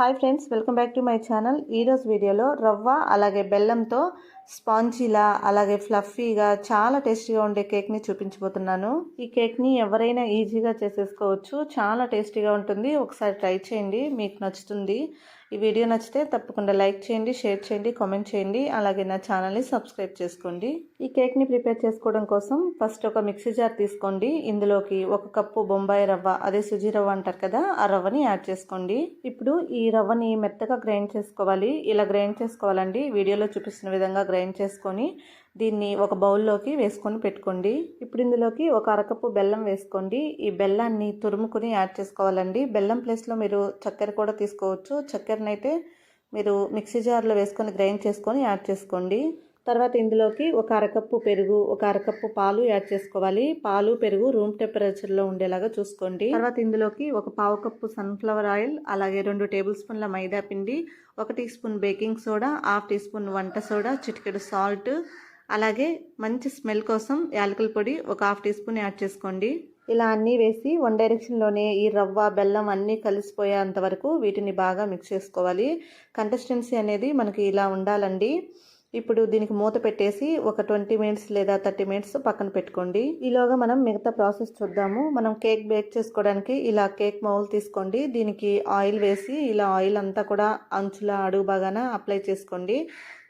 Hi friends welcome back to my channel. ఈరోజు వీడియోలో రవ్వ అలాగే బెల్లంతో స్పాంజీలా అలాగే ఫ్లఫీగా చాలా టేస్టీగా ఉండే కేక్ని చూపించబోతున్నాను. ఈ కేక్ని ఎవరైనా ఈజీగా చేసేసుకోవచ్చు. చాలా టేస్టీగా ఉంటుంది. ఒకసారి ట్రై చేయండి. మీకు నచ్చుతుంది. ఈ వీడియో నచ్చితే తప్పకుండా లైక్ చేయండి షేర్ చేయండి కామెంట్ చేయండి. అలాగే నా ఛానల్ని సబ్స్క్రైబ్ చేసుకోండి. ఈ కేక్ని ప్రిపేర్ చేసుకోవడం కోసం ఫస్ట్ ఒక మిక్సీ జార్ తీసుకోండి. ఇందులోకి ఒక కప్పు బొంబాయి రవ్వ అదే సుజీ రవ్వ అంటారు కదా ఆ రవ్వని యాడ్ చేసుకోండి. ఇప్పుడు ఈ రవ్వని మెత్తగా గ్రైండ్ చేసుకోవాలి. ఇలా గ్రైండ్ చేసుకోవాలండి. వీడియోలో చూపిస్తున్న విధంగా గ్రైండ్ చేసుకొని దీన్ని ఒక బౌల్లోకి వేసుకొని పెట్టుకోండి. ఇప్పుడు ఇందులోకి ఒక అరకప్పు బెల్లం వేసుకోండి. ఈ బెల్లాన్ని తురుముకుని యాడ్ చేసుకోవాలండి. బెల్లం ప్లేస్లో మీరు చక్కెర కూడా తీసుకోవచ్చు. చక్కెరనైతే మీరు మిక్సీ జార్లో వేసుకొని గ్రైండ్ చేసుకొని యాడ్ చేసుకోండి. తర్వాత ఇందులోకి ఒక అరకప్పు పెరుగు ఒక అరకప్పు పాలు యాడ్ చేసుకోవాలి. పాలు పెరుగు రూమ్ టెంపరేచర్లో ఉండేలాగా చూసుకోండి. తర్వాత ఇందులోకి ఒక పావు కప్పు సన్ఫ్లవర్ ఆయిల్ అలాగే రెండు టేబుల్ స్పూన్ల మైదా పిండి ఒక teaspoon baking soda half teaspoon వంట సోడా చిటికెడు సాల్ట్ అలాగే మంచి స్మెల్ కోసం యాలకుల పొడి ఒక హాఫ్ టీ స్పూన్ యాడ్ చేసుకోండి. ఇలా అన్నీ వేసి వన్ డైరెక్షన్లోనే ఈ రవ్వ బెల్లం అన్నీ కలిసిపోయేంత వరకు వీటిని బాగా మిక్స్ చేసుకోవాలి. కంటెస్టెన్సీ అనేది మనకి ఇలా ఉండాలండి. ఇప్పుడు దీనికి మూత పెట్టేసి ఒక ట్వంటీ మినిట్స్ లేదా థర్టీ మినిట్స్ పక్కన పెట్టుకోండి. ఈలోగా మనం మిగతా ప్రాసెస్ చూద్దాము. మనం కేక్ బేక్ చేసుకోవడానికి ఇలా కేక్ మౌల్ తీసుకోండి. దీనికి ఆయిల్ వేసి ఇలా ఆయిల్ అంతా కూడా అంచుల అడుగు బాగాన అప్లై చేసుకోండి.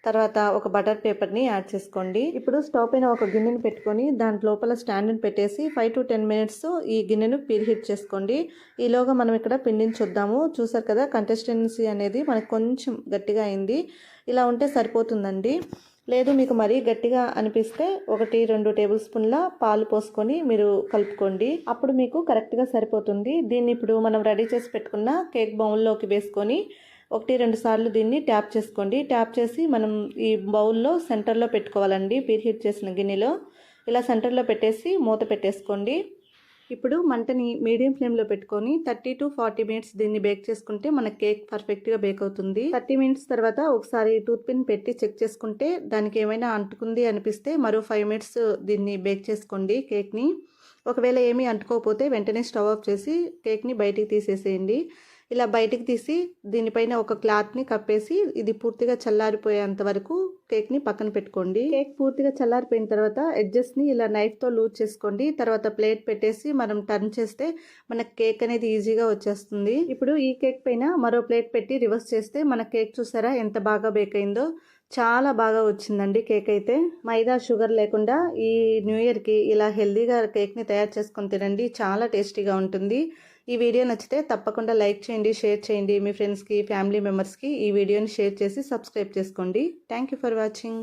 తర్వాత ఒక బటర్ పేపర్ని యాడ్ చేసుకోండి. ఇప్పుడు స్టవ్ పైన ఒక గిన్నెని పెట్టుకొని దాని లోపల స్టాండ్ని పెట్టేసి ఫైవ్ టు టెన్ మినిట్స్ ఈ గిన్నెను పీల్ హీట్ చేసుకోండి. ఈలోగా మనం ఇక్కడ పిండిని చూద్దాము. చూసారు కదా కంటెస్టెన్సీ అనేది మనకు కొంచెం గట్టిగా అయింది. ఇలా ఉంటే సరిపోతుందండి. లేదు మీకు మరీ గట్టిగా అనిపిస్తే ఒకటి రెండు టేబుల్ స్పూన్ల పాలు పోసుకొని మీరు కలుపుకోండి. అప్పుడు మీకు కరెక్ట్గా సరిపోతుంది. దీన్ని ఇప్పుడు మనం రెడీ చేసి పెట్టుకున్న కేక్ బౌల్లోకి వేసుకొని ఒకటి రెండు సార్లు దీన్ని ట్యాప్ చేసుకోండి. ట్యాప్ చేసి మనం ఈ బౌల్లో సెంటర్లో పెట్టుకోవాలండి. పీర్ హీట్ చేసిన గిన్నెలో ఇలా సెంటర్లో పెట్టేసి మూత పెట్టేసుకోండి. ఇప్పుడు మంటని మీడియం ఫ్లేమ్లో పెట్టుకొని థర్టీ టు ఫార్టీ మినిట్స్ దీన్ని బేక్ చేసుకుంటే మన కేక్ పర్ఫెక్ట్గా బేక్ అవుతుంది. థర్టీ మినిట్స్ తర్వాత ఒకసారి టూత్ పిన్ పెట్టి చెక్ చేసుకుంటే దానికి ఏమైనా అంటుకుంది అనిపిస్తే మరో ఫైవ్ మినిట్స్ దీన్ని బేక్ చేసుకోండి కేక్ని. ఒకవేళ ఏమీ అంటుకోకపోతే వెంటనే స్టవ్ ఆఫ్ చేసి కేక్ని బయటికి తీసేసేయండి. ఇలా బయటికి తీసి దీనిపైన ఒక క్లాత్ని కప్పేసి ఇది పూర్తిగా చల్లారిపోయేంత వరకు కేక్ని పక్కన పెట్టుకోండి. కేక్ పూర్తిగా చల్లారిపోయిన తర్వాత ఎడ్జస్ట్ని ఇలా నైఫ్తో లూజ్ చేసుకోండి. తర్వాత ప్లేట్ పెట్టేసి మనం టర్న్ చేస్తే మన కేక్ అనేది ఈజీగా వచ్చేస్తుంది. ఇప్పుడు ఈ కేక్ పైన మరో ప్లేట్ పెట్టి రివర్స్ చేస్తే మన కేక్ చూసారా ఎంత బాగా బేక్ అయిందో? చాలా బాగా వచ్చిందండి కేక్ అయితే. మైదా షుగర్ లేకుండా ఈ న్యూ ఇయర్కి ఇలా హెల్దీగా కేక్ని తయారు చేసుకొని తినండి. చాలా టేస్టీగా ఉంటుంది. ఈ వీడియో నచ్చితే తప్పకుండా లైక్ చేయండి షేర్ చేయండి. మీ ఫ్రెండ్స్కి ఫ్యామిలీ మెంబర్స్కి ఈ వీడియోని షేర్ చేసి సబ్స్క్రైబ్ చేసుకోండి. Thank for watching